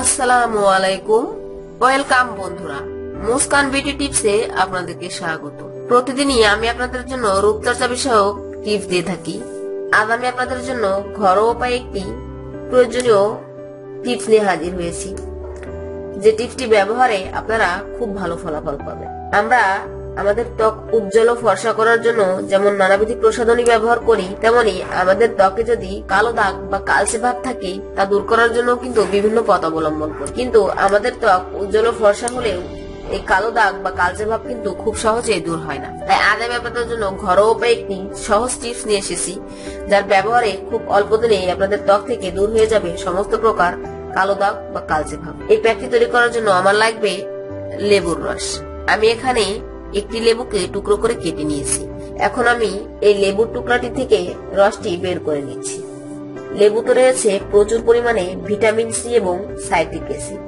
আসসালামু আলাইকুম। ওয়েলকাম বন্ধুরা। মুস্কান বিউটি টিপসে আপনাদেরকে স্বাগত। প্রতিদিনই আমি আপনাদের জন্য রূপচর্চা বিষয়ক টিপস দিয়ে থাকি। আজ আমি আপনাদের জন্য ঘরোয়া উপায়ে একটি প্রয়োজনীয় টিপস নিয়ে হাজির হয়েছি। যে টিপসটি ব্যবহারে আপনারা খুব ভালো ফলাফল পাবেন। আমরা আমাদের ত্বক উজ্জ্বল ও ফর্সা করার জন্য যেমন নানাবিধ প্রসাধনী ব্যবহার করি, তেমনি আমাদের ত্বকে যদি কালো দাগ বা কালচে ভাব থাকে, তা দূর করার জন্য কিন্তু বিভিন্ন পথ অবলম্বন করি। কিন্তু আমাদের ত্বক উজ্জ্বল ও ফর্সা হলেও এই কালো দাগ বা কালচে ভাব কিন্তু খুব সহজেই দূর হয় না। তাই আমি আপনাদের জন্য ঘরোয়া উপায়ে একটি সহজ টিপস নিয়ে এসেছি, যার ব্যবহারে খুব অল্প দিনেই আপনাদের ত্বক থেকে দূর হয়ে যাবে সমস্ত প্রকার কালো দাগ বা কালচে ভাব। এই প্যাকটি তৈরি করার জন্য আমার লাগবে লেবুর রস। আমি এখানে একটি লেবুকে টুকরো করে কেটে নিয়েছি। এখন আমি এই লেবুর টুকরাটি থেকে রসটি বের করে নিচ্ছি। লেবুতে রয়েছে প্রচুর পরিমাণে ভিটামিন সি এবং সাইট্রিক অ্যাসিড।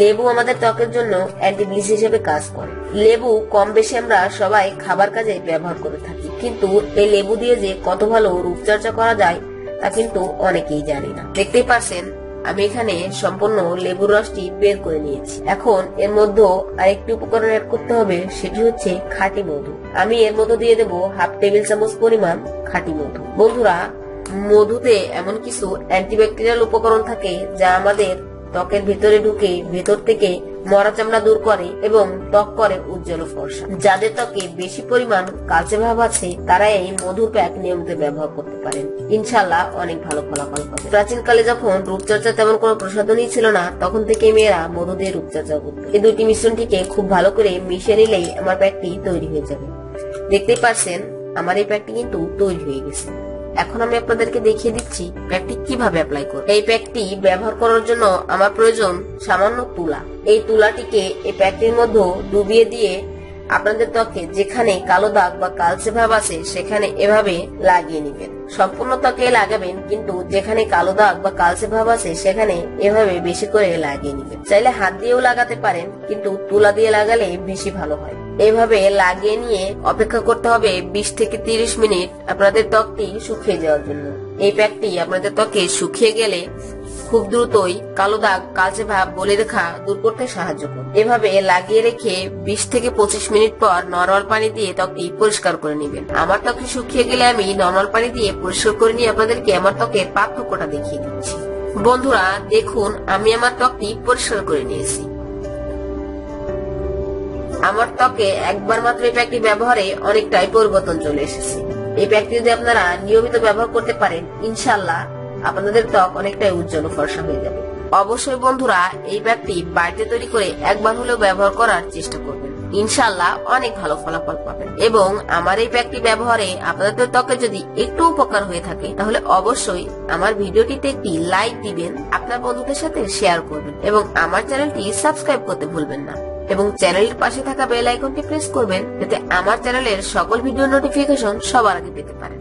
লেবু আমাদের ত্বকের জন্য অ্যান্টিব্লিচ হিসেবে কাজ করে। লেবু কম বেশি আমরা সবাই খাবার কাজে ব্যবহার করে থাকি। কিন্তু এই লেবু দিয়ে যে কত ভালো রূপচর্চা করা যায় তা কিন্তু অনেকেই জানি না। দেখতেই পাচ্ছেন আমি এখানে সম্পূর্ণ লেবুর রসটি বের করে নিয়েছি। এখন এর মধ্যে আরেকটি উপকরণ অ্যাড করতে হবে, সেটি হচ্ছে খাঁটি মধু। আমি এর মধ্যে দিয়ে দেবো হাফ টেবিল চামচ পরিমাণ খাঁটি মধু। বন্ধুরা, মধুতে এমন কিছু অ্যান্টিব্যাকটেরিয়াল উপকরণ থাকে যা আমাদের ত্বকের ভিতরে ঢুকে ভেতর থেকে মরা চামড়া দূর করে এবং ত্বক করে উজ্জ্বল ফর্সা। যাদের ত্বকে বেশি পরিমাণ কালচে ভাব আছে, তারা এই মধুর প্যাক নিয়মিত ব্যবহার করতে পারেন। ইনশাল্লাহ অনেক ভালো ফলাফল পাবে। প্রাচীনকালে যখন রূপচর্চা তেমন কোনো প্রসাধনী ছিল না, তখন থেকে মেয়েরা মধু দিয়ে রূপচর্চা করত। এই দুটি মিশ্রণটিকে খুব ভালো করে মিশিয়ে নিলেই আমার প্যাকটি তৈরি হয়ে যাবে। দেখতেই পাচ্ছেন, আমার এই প্যাকটি কিন্তু তৈরি হয়ে গেছে। এখন আমি আপনাদেরকে দেখিয়ে দিচ্ছি প্যাকটি কীভাবে অ্যাপ্লাই করব। এই প্যাকটি ব্যবহার করার জন্য আমার প্রয়োজন সামান্য তুলা। এই তুলাটিকে এই প্যাকটির মধ্যে ডুবিয়ে দিয়ে আপনাদের ত্বকে যেখানে কালো দাগ বা কালচে ভাব আছে, সেখানে এভাবে লাগিয়ে নেবেন। সম্পূর্ণ ত্বকে লাগাবেন, কিন্তু যেখানে কালো দাগ বা কালচে ভাব আছে, সেখানে এভাবে বেশি করে লাগিয়ে নেবেন। চাইলে হাত দিয়েও লাগাতে পারেন, কিন্তু তুলা দিয়ে লাগালে বেশি ভালো হয়। এভাবে লাগিয়ে নিয়ে অপেক্ষা করতে হবে বিশ থেকে তিরিশ মিনিট আপনাদের ত্বকটি শুকিয়ে যাওয়ার জন্য। এই প্যাকটি আপনাদের ত্বকে শুকিয়ে গেলে খুব দ্রুতই কালো দাগ, কালচে ভাব, বলে রেখা দূর করতে সাহায্য করে এভাবে লাগিয়ে রেখে বিশ থেকে পঁচিশ মিনিট পর নর্মাল পানি দিয়ে ত্বকটি পরিষ্কার করে নেবেন। আমার ত্বকে শুকিয়ে গেলে আমি নর্মাল পানি দিয়ে পরিষ্কার করে নিয়ে আপনাদেরকে আমার ত্বকের পার্থক্যটা দেখিয়ে দিচ্ছি। বন্ধুরা, দেখুন, আমি আমার ত্বকটি পরিষ্কার করে নিয়েছি। আমার ত্বকে একবার মাত্র এই প্যাকটি ব্যবহারে অনেকটাই পরিবর্তন চলে এসেছে। এই প্যাকটি যদি আপনারা নিয়মিত ব্যবহার করতে পারেন ইনশাল্লাহ আপনাদের ত্বক অনেকটাই উজ্জ্বল ফর্সা হয়ে যাবে। অবশ্যই বন্ধুরা, এই প্যাকটি বাড়িতে তৈরি করে একবার হলেও ব্যবহার করার চেষ্টা করবেন। ইনশাল্লাহ অনেক ভালো ফলাফল পাবেন। এবং আমার এই প্যাকটি ব্যবহারে আপনাদের ত্বকে যদি একটু উপকার হয়ে থাকে, তাহলে অবশ্যই আমার ভিডিওটিতে একটি লাইক দিবেন, আপনার বন্ধুদের সাথে শেয়ার করবেন এবং আমার চ্যানেলটি সাবস্ক্রাইব করতে ভুলবেন না। এবং চ্যানেলের পাশে থাকা বেল আইকনটি প্রেস করবেন, যাতে আমার চ্যানেলের সকল ভিডিও নোটিফিকেশন সবার আগে পেতে পারেন।